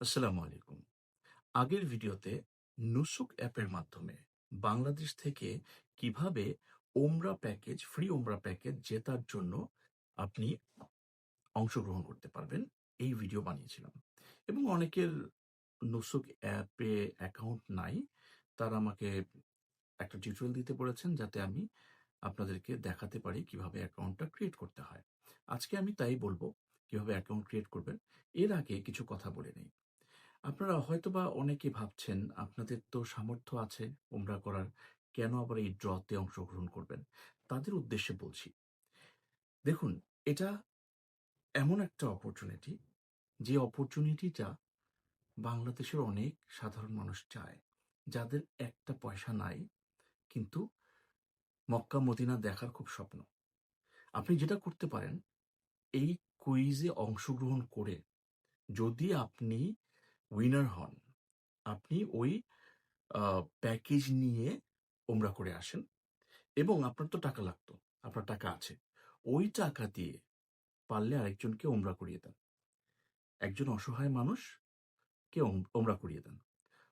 আসসালামু আলাইকুম। আগের ভিডিওতে নুসুক অ্যাপের মাধ্যমে বাংলাদেশ থেকে কীভাবে ওমরা প্যাকেজ, ফ্রি ওমরা প্যাকেজ জেতার জন্য আপনি অংশগ্রহণ করতে পারবেন, এই ভিডিও বানিয়েছিলাম। এবং অনেকের নুসুক অ্যাপে অ্যাকাউন্ট নাই, তারা আমাকে একটা টিউটোরিয়াল দিতে বলেছেন যাতে আমি আপনাদেরকে দেখাতে পারি কীভাবে অ্যাকাউন্টটা ক্রিয়েট করতে হয়। আজকে আমি তাই বলব, কীভাবে অ্যাকাউন্ট ক্রিয়েট করবেন। এর আগে কিছু কথা বলে নেই। আপনারা হয়তোবা অনেকে ভাবছেন, আপনাদের তো সামর্থ্য আছে ওমরা করার, কেন আবার এই ড্রতে অংশগ্রহণ করবেন? তাদের উদ্দেশ্যে বলছি। দেখুন, এটা এমন একটা অপরচুনিটি যে অপরচুনিটিটা বাংলাদেশের অনেক সাধারণ মানুষ চায়, যাদের একটা পয়সা নাই, কিন্তু মক্কা, মদিনা দেখার খুব স্বপ্ন। আপনি যেটা করতে পারেন, এই কুইজে অংশগ্রহণ করে যদি আপনি উইনার হন। আপনি ওই প্যাকেজ নিয়ে ওমরা করে আসেন এবং আপনার তো টাকা লাগতো, আপনার টাকা আছে। ওই টাকা দিয়ে পারলে আরেকজনকে ওমরা করিয়ে দেন। একজন অসহায় মানুষকে ওম- ওমরা করিয়ে দেন।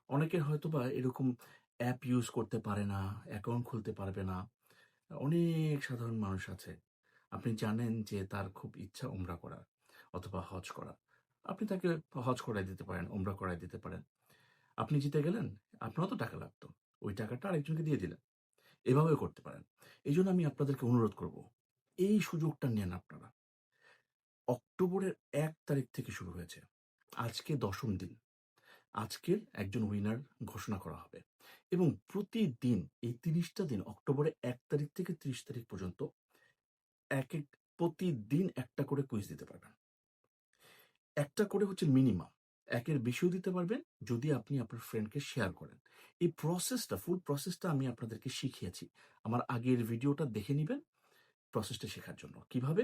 অনেকের হয়তো বা এরকম অ্যাপ ইউজ করতে পারে না অ্যাকাউন্ট খুলতে পারবে না। অনেক সাধারণ মানুষ আছে। আপনি জানেন যে তার খুব ইচ্ছা ওমরা করার অথবা হজ করা আপনি তাকে হজ করাই দিতে পারেন ওমরা করাই দিতে পারেন। আপনি জিতে গেলেন, আপনারও তো টাকা লাগতো। ওই টাকাটা আরেকজনকে দিয়ে দিলেন। এভাবেও করতে পারেন। এই জন্য আমি আপনাদেরকে অনুরোধ করব, এই সুযোগটা নেন আপনারা। অক্টোবরের এক তারিখ থেকে শুরু হয়েছে। আজকে দশম দিন। আজকের একজন উইনার ঘোষণা করা হবে। এবং প্রতিদিন এই তিরিশটা দিন, অক্টোবরের এক তারিখ থেকে ত্রিশ তারিখ পর্যন্ত এক এক প্রতিদিন একটা করে কুইজ দিতে পারবেন। একটা করে হচ্ছে মিনিমাম একের বেশিও দিতে পারবেন যদি আপনি আপনার ফ্রেন্ডকে শেয়ার করেন। এই প্রসেসটা ফুল প্রসেসটা আমি আপনাদেরকে শিখিয়েছি। আমার আগের ভিডিওটা দেখে নেবেন প্রসেসটা শেখার জন্য। কীভাবে?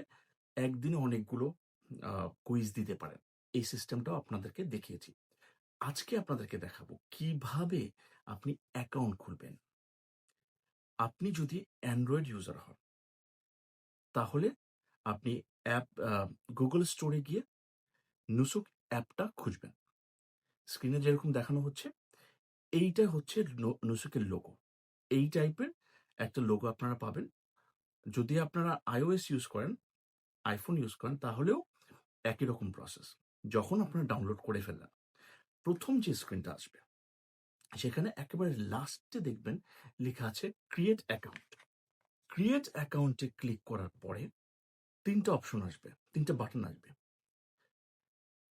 একদিনে অনেকগুলো কুইজ দিতে পারেন। এই সিস্টেমটাও আপনাদেরকে দেখিয়েছি। আজকে আপনাদেরকে দেখাবো কীভাবে আপনি অ্যাকাউন্ট খুলবেন। আপনি যদি অ্যান্ড্রয়েড ইউজার হন, তাহলে আপনি অ্যাপ গুগল স্টোরে গিয়ে নুসুক অ্যাপটা খুঁজবেন। স্ক্রিনে যেরকম দেখানো হচ্ছে, এইটা হচ্ছে নুসুকের লোগো এই টাইপের একটা লোগো আপনারা পাবেন। যদি আপনারা আইওএস ইউজ করেন আইফোন ইউজ করেন, তাহলেও একই রকম প্রসেস যখন আপনারা ডাউনলোড করে ফেললেন। প্রথম যে স্ক্রিনটা আসবে, সেখানে একেবারে লাস্টে দেখবেন লেখা আছে ক্রিয়েট অ্যাকাউন্ট ক্রিয়েট অ্যাকাউন্টে ক্লিক করার পরে তিনটা অপশন আসবে, তিনটা বাটন আসবে।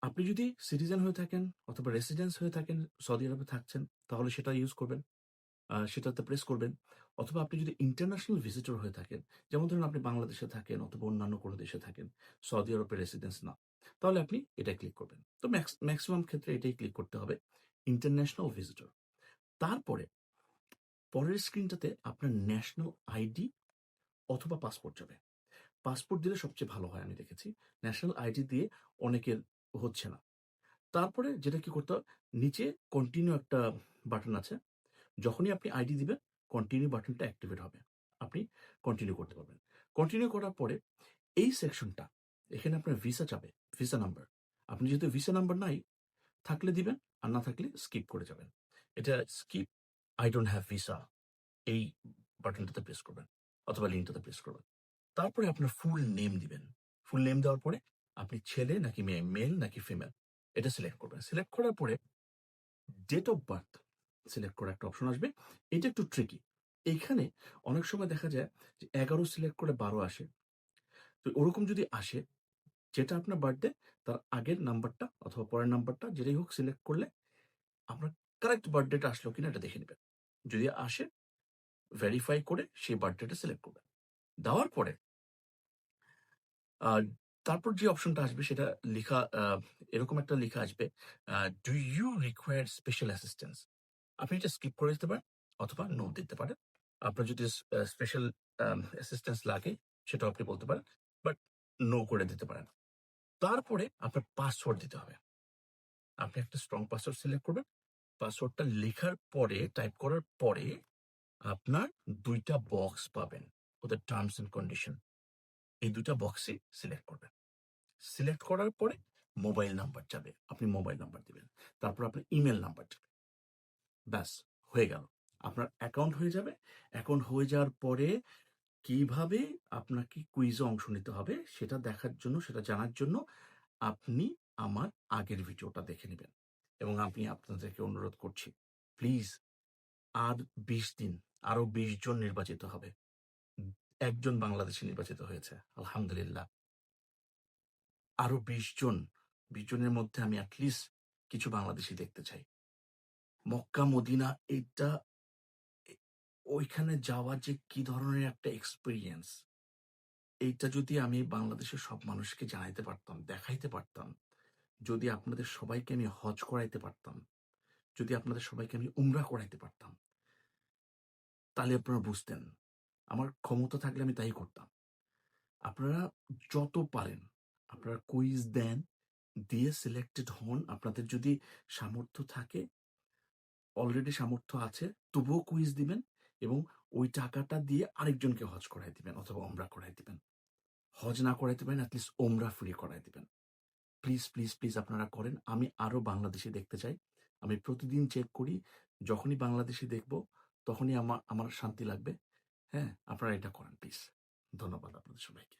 আপনি যদি সিটিজেন হয়ে থাকেন অথবা রেসিডেন্স হয়ে থাকেন, সৌদি আরবে থাকছেন, তাহলে সেটা ইউজ করবেন। সেটাতে প্রেস করবেন। অথবা আপনি যদি ইন্টারন্যাশনাল ভিজিটর হয়ে থাকেন, যেমন ধরুন আপনি বাংলাদেশে থাকেন অথবা অন্যান্য কোনো দেশে থাকেন, সৌদি আরবের রেসিডেন্স না, তাহলে আপনি এটা ক্লিক করবেন। তো ম্যাক্সিমাম ক্ষেত্রে এটাই ক্লিক করতে হবে, ইন্টারন্যাশনাল ভিজিটর। তারপরে, পরের স্ক্রিনটাতে আপনার ন্যাশনাল আইডি অথবা পাসপোর্ট যাবে। পাসপোর্ট দিলে সবচেয়ে ভালো হয়, আমি দেখেছি। ন্যাশনাল আইডি দিয়ে অনেকের হচ্ছে না। তারপরে যেটা কি করতে নিচে কন্টিনিউ একটা বাটন আছে। যখনই আপনি আইডি দিবেন কন্টিনিউ বাটনটা অ্যাক্টিভেট হবে। আপনি কন্টিনিউ করতে পারবেন। কন্টিনিউ করার পরে এই সেকশনটা এখানে আপনার ভিসা চাবে ভিসা নাম্বার আপনি যেহেতু ভিসা নাম্বার নাই, থাকলে দিবেন, আর না থাকলে স্কিপ করে যাবেন। এটা skip I don't have visa এই বাটনটাতে প্রেস করবেন, অথবা লিঙ্কটাতে প্রেস করবেন। তারপরে আপনার ফুল নেম দিবেন। ফুল নেম দেওয়ার পরে আপনি ছেলে নাকি মেয়ে মেল নাকি ফিমেল এটা সিলেক্ট করবেন। সিলেক্ট করার পরে ডেট অফ বার্থ সিলেক্ট করার একটা অপশন আসবে। এটা একটু ট্রিকি এইখানে অনেক সময় দেখা যায় যে এগারো সিলেক্ট করে বারো আসে। তো ওরকম যদি আসে, যেটা আপনার বার্থডে তার আগের নাম্বারটা অথবা পরের নাম্বারটা যেটাই হোক সিলেক্ট করলে আপনার কারেক্ট বার্থডেটা আসলো কিনা এটা দেখে নেবেন। যদি আসে ভেরিফাই করে সেই বার্থডেটা সিলেক্ট করবেন। দেওয়ার পরে তারপর যে অপশনটা আসবে সেটা লেখা এরকম একটা লেখা আসবে do you require special assistance আপনি এটা স্কিপ করে দিতে পারেন অথবা নো দিতে পারেন। আপনার যদি স্পেশাল অ্যাসিস্ট্যান্স লাগে সেটাও আপনি বলতে পারেন বাট নো করে দিতে পারেন। তারপরে আপনার পাসওয়ার্ড দিতে হবে। আপনি একটা স্ট্রং পাসওয়ার্ড সিলেক্ট করবেন। পাসওয়ার্ডটা লেখার পরে টাইপ করার পরে আপনার দুইটা বক্স পাবেন, ওদের টার্মস এন্ড কন্ডিশন এই দুইটা বক্সে সিলেক্ট করবেন। সিলেক্ট করার পরে মোবাইল নাম্বার যাবে আপনি মোবাইল নাম্বার দিবেন। তারপর আপনার ইমেল নাম্বার যাবে ব্যাস, হয়ে গেল। আপনার অ্যাকাউন্ট হয়ে যাবে। অ্যাকাউন্ট হয়ে যাওয়ার পরে কীভাবে আপনাকে কুইজে অংশ নিতে হবে সেটা দেখার জন্য, সেটা জানার জন্য আপনি আমার আগের ভিডিওটা দেখে নেবেন। এবং আমি আপনাদেরকে অনুরোধ করছি প্লিজ আর বিশ দিন আরও বিশ জন নির্বাচিত হবে। একজন বাংলাদেশি নির্বাচিত হয়েছে, আলহামদুলিল্লাহ। আরও বিশ জন, বিশ জনের মধ্যে আমি অ্যাটলিস্ট কিছু বাংলাদেশি দেখতে চাই। মক্কা, মদিনা এটা ওইখানে যাওয়া যে কি ধরনের একটা এক্সপিরিয়েন্স এইটা যদি আমি বাংলাদেশের সব মানুষকে জানাইতে পারতাম, দেখাইতে পারতাম, যদি আপনাদের সবাইকে আমি হজ করাইতে পারতাম, যদি আপনাদের সবাইকে আমি উমরা করাইতে পারতাম, তাহলে আপনারা বুঝতেন। আমার ক্ষমতা থাকলে আমি তাই করতাম। আপনারা যত পারেন, আপনারা কুইজ দেন, দিয়ে সিলেক্টেড হন। আপনাদের যদি সামর্থ্য থাকে অলরেডি সামর্থ্য আছে, তবুও কুইজ দিবেন এবং ওই টাকাটা দিয়ে আরেকজনকে হজ করাই দিবেন অথবা ওমরা করাই দিবেন। হজ না করাইতে পারেন অ্যাটলিস্ট ওমরা ফ্রি করাই দিবেন। প্লিজ প্লিজ প্লিজ আপনারা করেন। আমি আরও বাংলাদেশে দেখতে চাই। আমি প্রতিদিন চেক করি। যখনই বাংলাদেশি দেখব, তখনই আমার আমার শান্তি লাগবে। হ্যাঁ আপনারা এটা করেন প্লিজ ধন্যবাদ আপনাদের সবাইকে।